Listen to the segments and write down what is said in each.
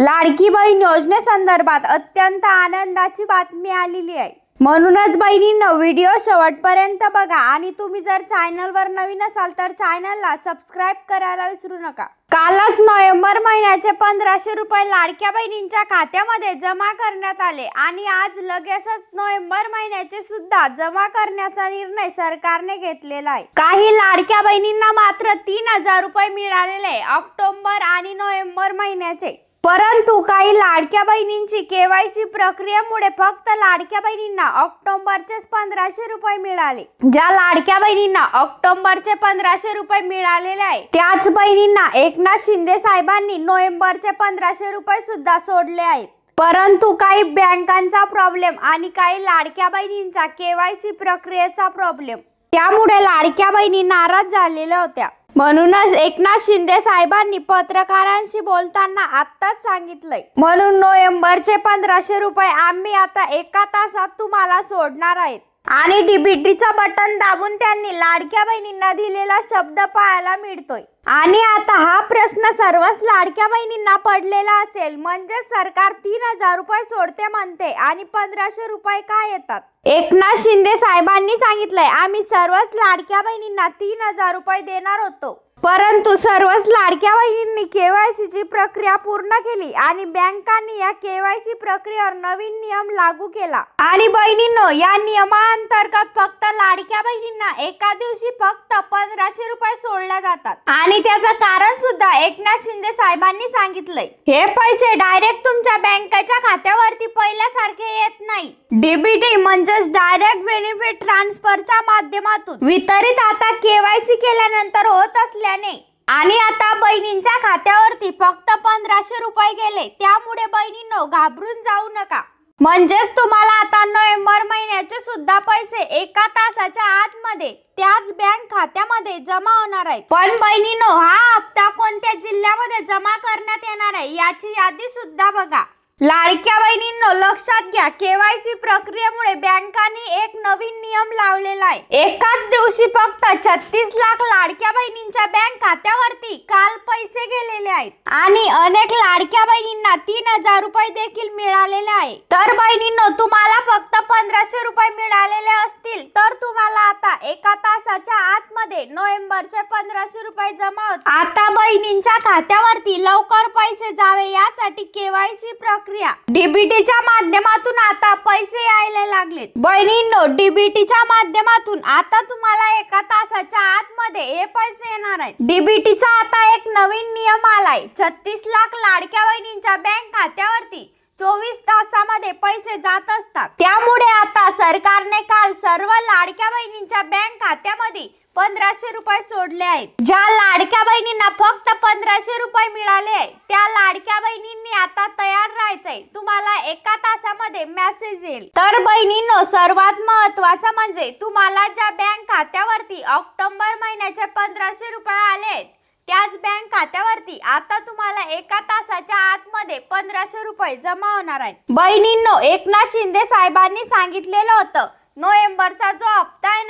लाडकी बहीण योजनेसंदर्भात अत्यंत आनंदाची बातमी आलेली आहे. म्हणूनच बहिणींनो व्हिडिओ शेवटपर्यंत बघा आणि तुम्ही जर चॅनलवर नवीन असाल तर चॅनलला सबस्क्राईब करायला विसरू नका. कालच नोव्हेंबर महिन्याचे पंधराशे रुपये लाडक्या बहिणींच्या खात्यामध्ये जमा करण्यात आले आणि आज लगेचच नोव्हेंबर महिन्याचे सुद्धा जमा करण्याचा निर्णय सरकारने घेतलेला आहे. काही लाडक्या बहिणींना मात्र तीन हजार रुपये मिळालेले आहे. ऑक्टोबर आणि नोव्हेंबर महिन्याचे परंतु काही लाडक्या बहिणींची केवायसी प्रक्रियेमुळे फक्त लाडक्या बहिणींना ऑक्टोबरचेच पंधराशे रुपये मिळाले. ज्या लाडक्या बहिणींना ऑक्टोबरचे पंधराशे रुपये मिळालेले आहे त्याच बहिणींना एकनाथ शिंदे साहेबांनी नोव्हेंबरचे पंधराशे रुपये सुद्धा सोडले आहेत. परंतु काही बँकांचा प्रॉब्लेम आणि काही लाडक्या बहिणींचा केवायसी प्रक्रियेचा प्रॉब्लेम. त्यामुळे लाडक्या बहिणी नाराज झालेल्या होत्या. म्हणूनच एकनाथ शिंदे साहेबांनी पत्रकारांशी बोलताना आत्ताच सांगितलंय. म्हणून नोव्हेंबरचे पंधराशे रुपये आम्ही आता एका तासात तुम्हाला सोडणार आहेत. आणि डीबीटीचा बटन दाबून त्यांनी लाडक्या बहिणींना दिलेला शब्द पाहायला मिळतोय. आणि आता हा प्रश्न सर्वच लाडक्या बहिणींना पडलेला असेल. म्हणजे सरकार तीन हजार रुपये सोडते म्हणते आणि पंधराशे रुपये का येतात? एकनाथ शिंदे साहेबांनी सांगितलंय आम्ही सर्वच लाडक्या बहिणींना तीन हजार रुपये देणार होतो. परंतु सर्वच लाडक्या बहिणींनी वाय सीची प्रक्रिया पूर्ण केली आणि बँकांनी या केवायसी प्रक्रियेवर नवीन नियम लागू केला. आणि बहिणींनो या नियमांतर्गत फक्त लाडक्या बहिणींना एका दिवशी फक्त पंधराशे रुपये सोडल्या जातात. आणि त्याचं कारण सुद्धा एकनाथ शिंदे साहेबांनी सांगितलंय. हे पैसे डायरेक्ट तुमच्या बँकेच्या खात्यावरती पहिल्यासारखे येत नाही डीबीटी म्हणजेच डायरेक्ट बेनिफिट ट्रान्सफरच्या माध्यमातून. वितरित आता केवायसी केल्यानंतर होत असल्याने. आणि आता बहिणींच्या खात्यावरती फक्त पंधराशे रुपये गेले. त्यामुळे बहिणींनो घाबरून जाऊ नका. म्हणजेच तुम्हाला आता नोव्हेंबर महिन्याचे सुद्धा पैसे एका तासाच्या आतमध्ये त्याच बँक खात्यामध्ये जमा होणार आहेत. पण बहिणीनो हा हप्ता कोणत्या जिल्ह्यामध्ये जमा करण्यात येणार आहे याची यादी सुद्धा बघा. लाडक्या बहिणींनो लक्षात घ्या केवायसी प्रक्रियेमुळे बँकांनी एक नवीन नियम लावलेला आहे. एकाच दिवशी फक्त छत्तीस लाख लाडक्या बहिणींच्या बँक खात्यावरती काल पैसे गेलेले आहेत. आणि अनेक लाडक्या बहिणींना तीन हजार रुपये देखील मिळालेले आहे. तर बहिणींनो तुम्हाला फक्त पंधराशे रुपये मिळालेले असतील तर तुम्हाला आता एका तासाच्या आतमध्ये नोव्हेंबरचे पंधराशे रुपये जमा होत आता बहिणींच्या खात्यावरती लवकर पैसे जावे यासाठी केवायसी प्रक्रिया डीबीटीच्या माध्यमातून आता पैसे यायला लागलेत. बहिणींनो डीबीटीच्या माध्यमातून आता तुम्हाला एका तासाच्या आतमध्ये हे पैसे येणार आहेत. डीबीटीचा आता एक नवीन नियम आलाय. छत्तीस लाख लाडक्या बहिणींच्या बँक खात्यावरती चोवीस तासामध्ये पैसे जात असतात. त्यामुळे आता सरकारने काल सर्व लाडक्या बहिणींच्या बँक खात्यामध्ये पंधराशे रुपये सोडले आहेत. ज्या लाडक्या बहिणींना फक्त पंधराशे रुपये मिळाले आहे त्या लाडक्या बहिणींनी आता तयार राहायचंय. तुम्हाला एका तासामध्ये मेसेज येईल. तर बहिणींनो सर्वात महत्वाचं म्हणजे तुम्हाला ज्या बँक खात्यावरती ऑक्टोबर महिन्याचे पंधराशे रुपये आले आहेत त्याच बँक खात्यावरती आता तुम्हाला एका तासाच्या आतमध्ये पंधराशे रुपये जमा होणार आहेत. बहिणींनो एकनाथ शिंदे साहेबांनी सांगितलेलं होतं नोव्हेंबरचा जो हप्ता आहे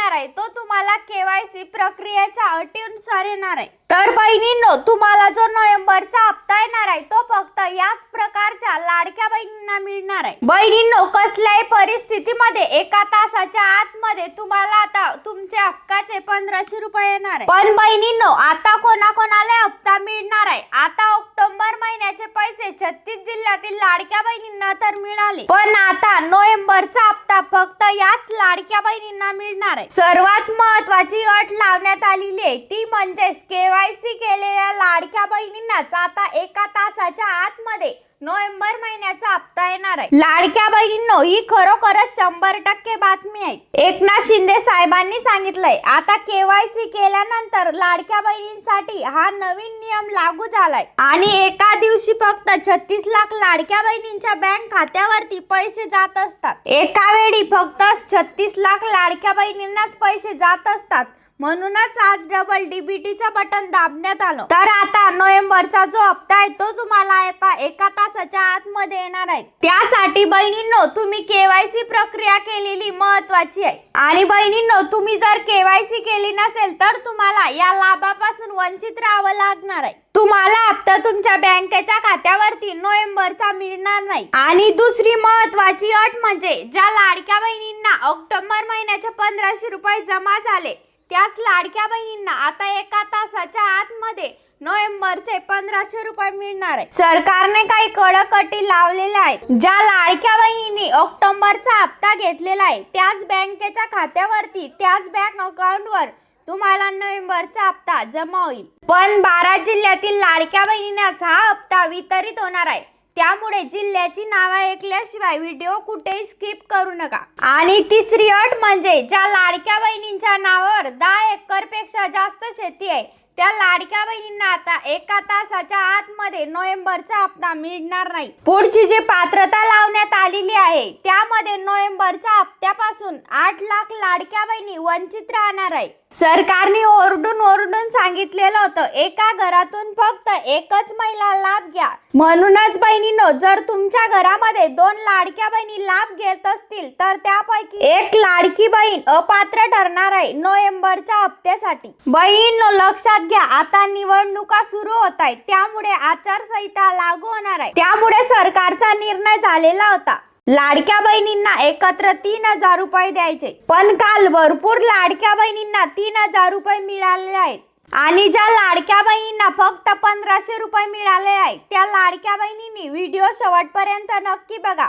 केवायसी प्रक्रियेच्या अटीनुसार येणार आहे. तर बहिणींनो तुम्हाला जो नोव्हेंबरचा हप्ता येणार आहे तो फक्त याच प्रकारच्या लाडक्या बहिणींना मिळणार आहे. बहिणींनो कसल्याही परिस्थितीमध्ये एका तासाच्या आतमध्ये तुम्हाला आता तुमच्या हक्काचे पंधराशे रुपये येणार आहे. पण बहिणींनो आता कोणाकोणाला हप्ता मिळणार आहे? आता ऑक्टोबर महिन्याचे पैसे छत्तीस जिल्ह्यातील लाडक्या बहिणींना तर मिळाले. पण आता नोव्हेंबरचा हप्ता फक्त याच लाडक्या बहिणींना मिळणार आहे. सर्वात महत्वाची अट लावण्यात आलेली आहे. ती म्हणजेच केवायसी केलेल्या लाडक्या बहिणींनाच आता एका तासाच्या आतमध्ये नोव्हेंबर महिन्याचा हप्ता येणार आहे. लाडक्या बहिणींनो ही खरोखरच शंभर टक्के बातमी आहे. एकनाथ शिंदे साहेबांनी सांगितलंय आता केवायसी केल्यानंतर लाडक्या बहिणींसाठी हा नवीन नियम लागू झालाय. आणि एका दिवशी फक्त छत्तीस लाख लाडक्या बहिणींच्या बँक खात्यावरती पैसे जात असतात. एका वेळी फक्त छत्तीस लाख लाडक्या बहिणींनाच पैसे जात असतात. म्हणूनच आज डबल डीबीटीचं बटन दाबण्यात आलं. तर आता नोव्हेंबरचा जो हप्ता आहे तो तुम्हाला आता एका तासाच्या आतमध्ये येणार आहे. त्यासाठी बहिणींनो तुम्ही केवायसी प्रक्रिया केलेली महत्वाची आहे. आणि बहिणींनो तुम्ही जर केवायसी केली नसेल तर तुम्हाला या लाभापासून वंचित राहावं लागणार आहे. तुम्हाला हप्ता तुमच्या बँकेच्या खात्यावरती नोव्हेंबरचा मिळणार नाही. आणि दुसरी महत्वाची अट म्हणजे ज्या लाडक्या बहिणींना ऑक्टोबर महिन्याचे पंधराशे रुपये जमा झाले त्याच लाडक्या बहिणींना आता एका तासाच्या आतमध्ये नोव्हेंबरचे पंधराशे रुपये मिळणार आहे सरकारने काही कडक अटी लावलेल्या आहेत. ज्या लाडक्या बहिणींनी ऑक्टोबरचा हप्ता घेतलेला आहे त्याच बँकेच्या खात्यावरती त्याच बँक अकाउंटवर तुम्हाला नोव्हेंबरचा हप्ता जमा होईल. पण बारा जिल्ह्यातील लाडक्या बहिणींनाच हा हप्ता वितरित होणार आहे. त्यामुळे जिल्ह्याची नावं ऐकल्याशिवाय व्हिडिओ कुठेही स्किप करू नका. आणि तिसरी अट म्हणजे ज्या लाडक्या बहिणींच्या नावावर दहा एकरपेक्षा जास्त शेती आहे त्या लाडक्या बहिणींना आता एका तासाच्या आतमध्ये नोव्हेंबरचा हप्ता मिळणार नाही. पुढची जी पात्रता लावण्यात आलेली आहे त्यामध्ये नोव्हेंबरच्या हप्त्यापासून आठ लाख लाडक्या बहिणी वंचित राहणार आहे. सरकारने ओरडून ओरडून सांगितलेलं होतं एका घरातून फक्त एकच महिला लाभ घ्या. म्हणूनच बहिणीनो जर तुमच्या घरामध्ये दोन लाडक्या बहिणी लाभ घेत असतील तर त्यापैकी एक लाडकी बहीण अपात्र ठरणार आहे नोव्हेंबरच्या हप्त्यासाठी. बहिणींनो लक्षात घ्या आता निवडणुका सुरू होत आहेत त्यामुळे आचारसंहिता लागू होणार आहे. त्यामुळे सरकारचा निर्णय झालेला होता. लाडक्या बहिणींना एकत्र तीन हजार रुपये द्यायचे. पण काल भरपूर लाडक्या बहिणींना तीन हजार रुपये मिळाले आहेत. आणि ज्या लाडक्या बहिणींना फक्त पंधराशे रुपये मिळाले आहेत त्या लाडक्या बहिणींनी व्हिडिओ शेवटपर्यंत नक्की बघा.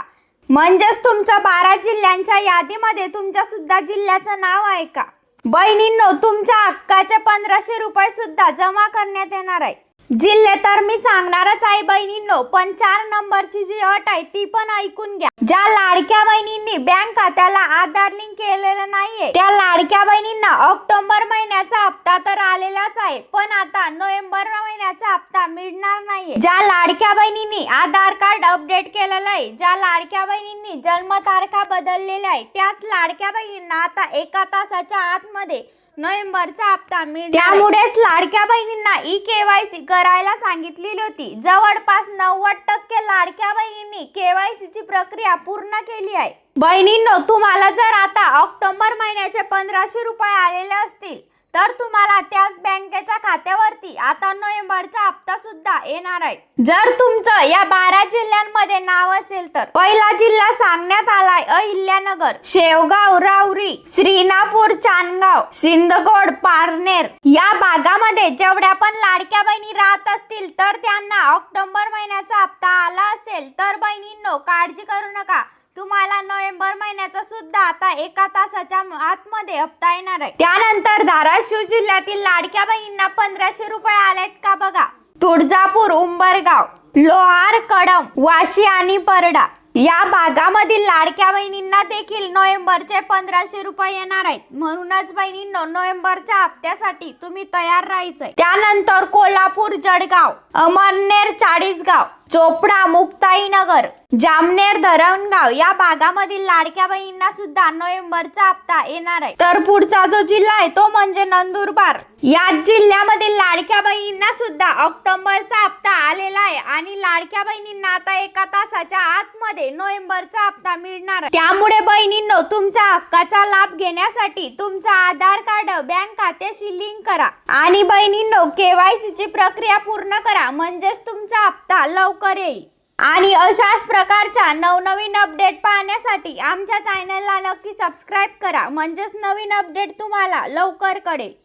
म्हणजेच तुमचं बारा जिल्ह्यांच्या यादीमध्ये तुमच्या सुद्धा जिल्ह्याचं नाव आहे का? बहिणींनो तुमच्या हक्काचे पंधराशे रुपये सुद्धा जमा करण्यात येणार आहे. जिल्हे तर मी सांगणारच आहे बहिणींनो पण चार नंबरची जी अट आहे ती पण ऐकून घ्या. ज्या लाडक्या बहिणींनी बँक खात्याला आधार लिंक केलेलं नाहीये त्या लाडक्या बहिणींना ऑक्टोबर महिन्याचा हप्ता तर आलेलाच आहे पण आता नोव्हेंबर महिन्याचा हप्ता मिळणार नाहीये. ज्या लाडक्या बहिणींनी आधार कार्ड अपडेट केलेलं आहे ज्या लाडक्या बहिणींनी जन्मतारखा बदललेल्या आहे त्याच लाडक्या बहिणींना आता एका तासाच्या आतमध्ये नोव्हेंबरचा हप्ता मिळणार. त्यामुळेच लाडक्या बहिणींना ई केवायसी करायला सांगितलेली होती. जवळपास नव्वद टक्के लाडक्या बहिणींनी केवायसी ची प्रक्रिया पूर्ण केली आहे. बहिणींनो तुम्हाला जर आता ऑक्टोबर महिन्याचे पंधराशे रुपये आलेले असतील तर तुम्हाला त्याच बँकेच्या खात्यावरती आता नोव्हेंबरचा हप्ता सुद्धा येणार आहे. जर तुमचं या बारा मध्ये नाव असेल तर. पहिला जिल्हा सांगण्यात आलाय अहिल्यानगर शेवगाव रावरी श्रीनापूर चांदगाव सिंदगोड पारनेर. या भागामध्ये जेवढ्या पण लाडक्या बहिणी राहत असतील तर त्यांना ऑक्टोबर महिन्याचा हप्ता आला असेल. तर बहिणींनो काळजी करू नका. तुम्हाला नोव्हेंबर महिन्याचा सुद्धा आता एका तासाच्या आतमध्ये हप्ता येणार आहे. त्यानंतर धाराशिव जिल्ह्यातील लाडक्या बहिणींना पंधराशे रुपये आलेत का बघा. तुळजापूर उंबरगाव लोहार कडम वाशी आणि परडा या भागामधील लाडक्या बहिणींना देखील नोव्हेंबरचे पंधराशे रुपये येणार आहेत. म्हणूनच बहिणींनो नोव्हेंबरच्या हप्त्यासाठी तुम्ही तयार राहायचंय. त्यानंतर कोल्हापूर जळगाव अमरनेर चाळीसगाव चोपडा मुक्ताईनगर जामनेर धरणगाव या भागामधील लाडक्या बहिणींना सुद्धा नोव्हेंबरचा हप्ता येणार आहे. तर पुढचा जो जिल्हा आहे तो म्हणजे नंदुरबार. या जिल्ह्यामधील लाडक्या बहिणींना सुद्धा ऑक्टोबरचा हप्ता आलेला आहे आणि लाडक्या बहिणींना आता एका तासाच्या आतमध्ये नोव्हेंबरचा हप्ता मिळणार आहे. त्यामुळे बहिणींनो तुमच्या हक्काचा लाभ घेण्यासाठी तुमचा आधार कार्ड बँक खात्याशी लिंक करा. आणि बहिणींनो केवायसीची प्रक्रिया पूर्ण करा. म्हणजेच तुमचा हप्ता लवकर करेल. आणि अशाच प्रकारच्या नवनवीन अपडेट पाहण्यासाठी आमच्या चॅनलला नक्की सबस्क्राईब करा. म्हणजेच नवीन अपडेट तुम्हाला लवकर कळेल.